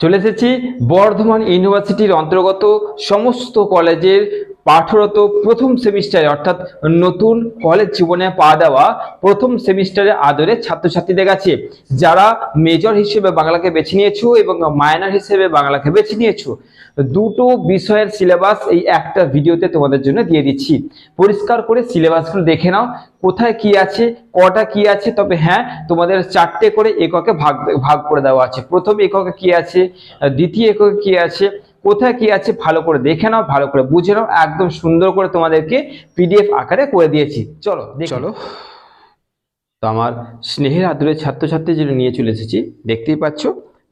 চলে এসেছি বর্ধমান ইউনিভার্সিটির অন্তর্গত সমস্ত কলেজের পাঠরত প্রথম সেমিস্টারে, অর্থাৎ নতুন কলেজ জীবনে পা দেওয়া প্রথম সেমিস্টারে আদরে ছাত্রছাত্রীদের কাছে, যারা মেজর হিসেবে বাংলাকে বেছে নিয়েছো এবং মাইনর হিসেবে বাংলাকে বেছে নিয়েছো। দুটো বিষয়ের সিলেবাস এই একটা ভিডিওতে তোমাদের জন্য দিয়ে দিচ্ছি। পরিষ্কার করে সিলেবাসগুলো দেখে নাও, কোথায় কি আছে, কটা কি আছে, তবে হ্যাঁ তোমাদের চারটে করে এককে ভাগ ভাগ করে দেওয়া আছে। প্রথম এককে কি আছে, দ্বিতীয় এককে কি আছে কোথায় কি আছে ভালো করে দেখে নাও ভালো করে বুঝে নাও একদম সুন্দর করে তোমাদেরকে পিডিএফ আকারে করে দিয়েছি। চলো চলো। তো আমার স্নেহের আদরের ছাত্রছাত্রী যেটা নিয়ে চলে এসেছি দেখতেই পাচ্ছ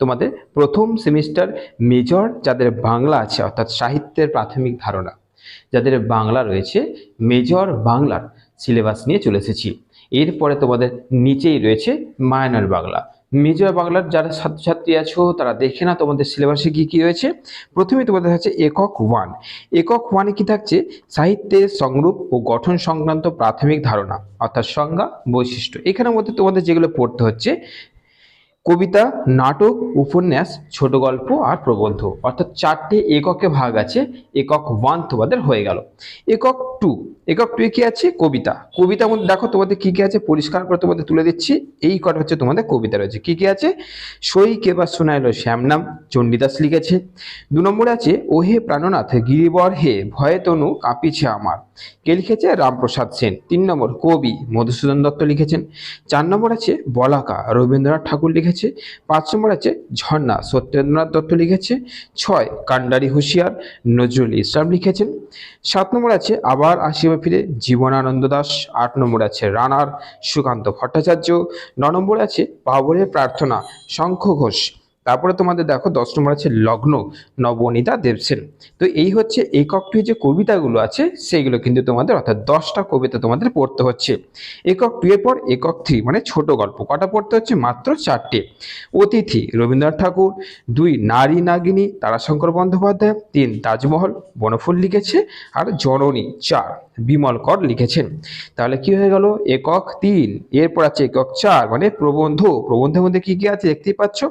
তোমাদের প্রথম সেমিস্টার মেজর যাদের বাংলা আছে অর্থাৎ সাহিত্যের প্রাথমিক ধারণা যাদের বাংলা রয়েছে মেজর বাংলার সিলেবাস নিয়ে চলে এসেছি। এরপরে তোমাদের নিচেই রয়েছে মাইনর বাংলা। মেজর বাংলার যারা ছাত্রছাত্রী আছো, তারা দেখে না তোমাদের সিলেবাসে কি কি রয়েছে। প্রথমে তোমাদের হচ্ছে একক ওয়ান একক ওয়ানে কি থাকছে? সাহিত্যের সংরূপ ও গঠন সংক্রান্ত প্রাথমিক ধারণা, অর্থাৎ সংজ্ঞা বৈশিষ্ট্য। এখানের মধ্যে তোমাদের যেগুলো পড়তে হচ্ছে কবিতা, নাটক, উপন্যাস, ছোট গল্প আর প্রবন্ধ। অর্থাৎ চারটে এককে ভাগ আছে, একক ওয়ান তোমাদের হয়ে গেল। একক টু একক টু কি আছে? কবিতা। কবিতার মধ্যে দেখো তোমাদের কি কি আছে? পরিষ্কার করে তোমাদের তুলে দিচ্ছি। এই কটা হচ্ছে তোমাদের কবিতা রয়েছে। কি কি আছে? সই কেবা শোনাইল শ্যামনাম, চণ্ডীদাস লিখেছে। দু নম্বরে আছে, ওহে প্রাণনাথ, গিরিবর হে, ভয়ে তনু কাঁপিছে আমার। কে লিখেছে? রামপ্রসাদ সেন। তিন নম্বর, কবি, মধুসূদন দত্ত লিখেছেন। চার নম্বর আছে, বলাকা, রবীন্দ্রনাথ ঠাকুর লিখেছে। পাঁচ নম্বর আছে, ঝর্ণা। সত্যেন্দ্রনাথ দত্ত লিখেছে। ছয়, কান্ডারি হুঁশিয়ার নজরুল ইসলাম লিখেছেন। সাত নম্বর আছে, আবার আসিবা ফিরে জীবনানন্দ দাস। আট নম্বর আছে, রানার সুকান্ত ভট্টাচার্য। ন নম্বর আছে, বাবরের প্রার্থনা, শঙ্খ ঘোষ। তারপরে তোমাদের দেখো দশ নম্বর আছে লগ্ন, নবনীতা, দেবসেন। তো এই হচ্ছে একক টু যে কবিতাগুলো আছে, সেইগুলো কিন্তু তোমাদের অর্থাৎ দশটা কবিতা তোমাদের পড়তে হচ্ছে। একক টু এর পর একক থ্রি মানে ছোট গল্প। কটা পড়তে হচ্ছে? মাত্র চারটে। অতিথি, রবীন্দ্রনাথ ঠাকুর। দুই, নারী নাগিনী, তারাশঙ্কর বন্দ্যোপাধ্যায়। তিন, তাজমহল, বনফুল লিখেছে। আর জননী, চার। বিমল কর লিখেছেন। তাহলে কি হয়ে গেল? একক তিন, এরপর আছে একক চার মানে প্রবন্ধ। প্রবন্ধের মধ্যে কি কি আছে দেখতেই পাচ্ছ?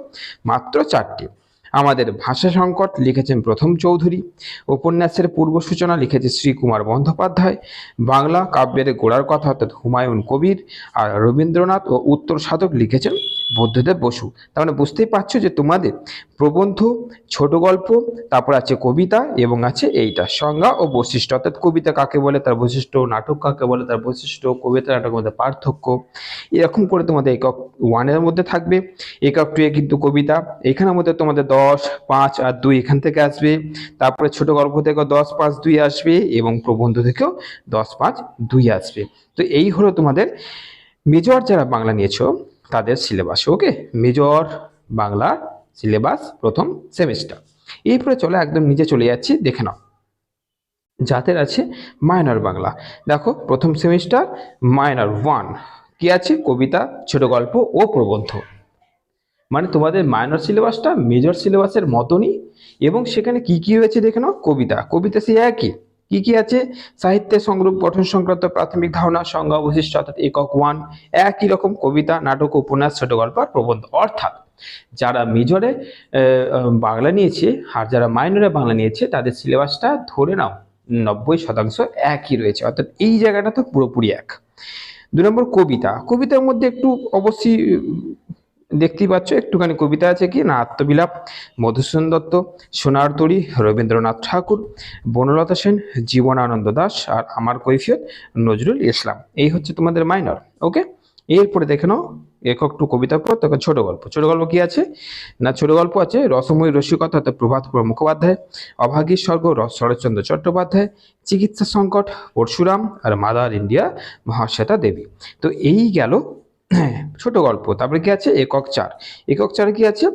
মাত্র চারটি। আমাদের ভাষা সংকট লিখেছেন প্রথম চৌধুরী। উপন্যাসের পূর্ব সূচনা লিখেছে শ্রীকুমার বন্দ্যোপাধ্যায়। বাংলা কাব্যের গোড়ার কথা অর্থাৎ হুমায়ুন কবির আর রবীন্দ্রনাথ ও উত্তর সাধক লিখেছেন বুদ্ধদেব বসু। তার মানে বুঝতেই পারছ যে তোমাদের প্রবন্ধ, ছোট গল্প, তারপর আছে কবিতা এবং আছে এইটা। সংজ্ঞা ও বৈশিষ্ট্য। অর্থাৎ কবিতা কাকে বলে, তার বৈশিষ্ট্য, নাটক কাকে বলে, তার বৈশিষ্ট্য, কবিতা, নাটকের মধ্যে পার্থক্য। এরকম করে তোমাদের একক ওয়ানের মধ্যে থাকবে। একক টু এ কিন্তু কবিতা। এখানের মধ্যে তোমাদের দশ, পাঁচ আর দুই এখান থেকে আসবে। তারপরে ছোট গল্প থেকেও দশ, পাঁচ, দুই আসবে এবং প্রবন্ধ থেকেও দশ, পাঁচ, দুই আসবে। তো এই হলো তোমাদের মেজর যারা বাংলা নিয়েছো তাদের syllabus okay major Bangla syllabus প্রথম সেমিস্টার এরপরে চলে একদম নিচে চলে যাচ্ছি, দেখে নাও। যাদের আছে মাইনর বাংলা। দেখো, প্রথম সেমিস্টার মাইনর ওয়ান কি আছে? কবিতা, ছোট গল্প ও প্রবন্ধ। মানে তোমাদের মাইনর সিলেবাসটা মেজর সিলেবাসের মতনই এবং সেখানে কি কি রয়েছে দেখে নাও, কবিতা। কবিতা সে একই। কি কি আছে? সাহিত্যের সংরূপ গঠন সংক্রান্ত প্রাথমিক ধারণা, সংজ্ঞা বৈশিষ্ট্য অর্থাৎ একক ওয়ান, একই রকম কবিতা, নাটক, উপন্যাস, ছোট গল্প আর প্রবন্ধ। অর্থাৎ যারা মেজরে বাংলা নিয়েছে আর যারা মাইনরে বাংলা নিয়েছে, তাদের সিলেবাসটা ধরে নাও, নব্বই শতাংশ একই রয়েছে। অর্থাৎ এই জায়গাটা তো পুরোপুরি এক। দু নম্বর কবিতা। কবিতার মধ্যে একটু অবশ্যই দেখতেই পাচ্ছ, একটুখানি কবিতা আছে কি? না, আত্মবিলাপ, মধুসূদন দত্ত, সোনার তরী, রবীন্দ্রনাথ ঠাকুর, বনলতা সেন, জীবনানন্দ দাস আর আমার কৈফিয়ত, নজরুল ইসলাম। এই হচ্ছে তোমাদের মাইনর ওকে এরপরে দেখে নাও, একক টু কবিতার পর তখন ছোট গল্প। ছোট গল্প কি আছে? না, ছোট গল্প আছে রসময়ী রসিকতা প্রভাত মুখোপাধ্যায় অভাগী স্বর্গ শরৎচন্দ্র চট্টোপাধ্যায়, চিকিৎসা সংকট, পরশুরাম আর মাদার ইন্ডিয়া মহাশ্বেতা দেবী। তো এই গেল ছোট গল্প। তারপরে কি আছে? একক চার। একক চারে কি আছে?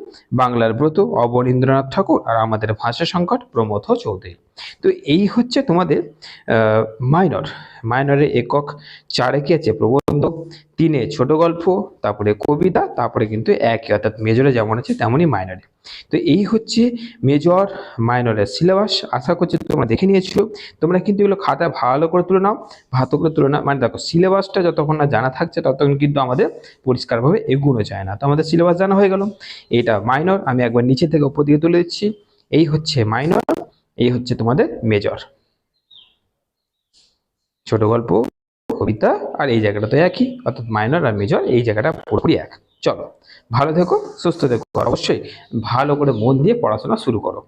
বাংলার ব্রত, অবনীন্দ্রনাথ ঠাকুর আর আমাদের ভাষা সংকট প্রমথ চৌধুরী। তো এই হচ্ছে তোমাদের মাইনর মাইনরের একক চারে কি আছে? প্রবন্ধ তিনে ছোট গল্প, তারপরে কবিতা, তারপরে কিন্তু একই, অর্থাৎ মেজরে যেমন আছে তেমনই মাইনরে তো এই হচ্ছে মেজর মাইনরের সিলেবাস আশা করছি তোমরা দেখে নিয়েছো। তোমরা কিন্তু এগুলো খাতা ভালো করে তুলে নাও, ভালো করে তুলে নাও। মানে দেখো সিলেবাসটা যতক্ষণ না জানা থাকছে, ততক্ষণ কিন্তু আমাদের পরিষ্কারভাবে এগুনো যায় না। তো আমাদের সিলেবাস জানা হয়ে গেল। এটা মাইনর আমি একবার নিচে থেকে উপর দিকে তুলে দিচ্ছি। এই হচ্ছে মাইনর এই হচ্ছে তোমাদের মেজর ছোট গল্প। কবিতা আর এই জায়গাটা তো একই, অর্থাৎ মাইনর আর মেজর এই জায়গাটা পুরোপুরি এক। চলো, ভালো থেকো, সুস্থ থেকো। অবশ্যই ভালো করে মন দিয়ে পড়াশোনা শুরু করো।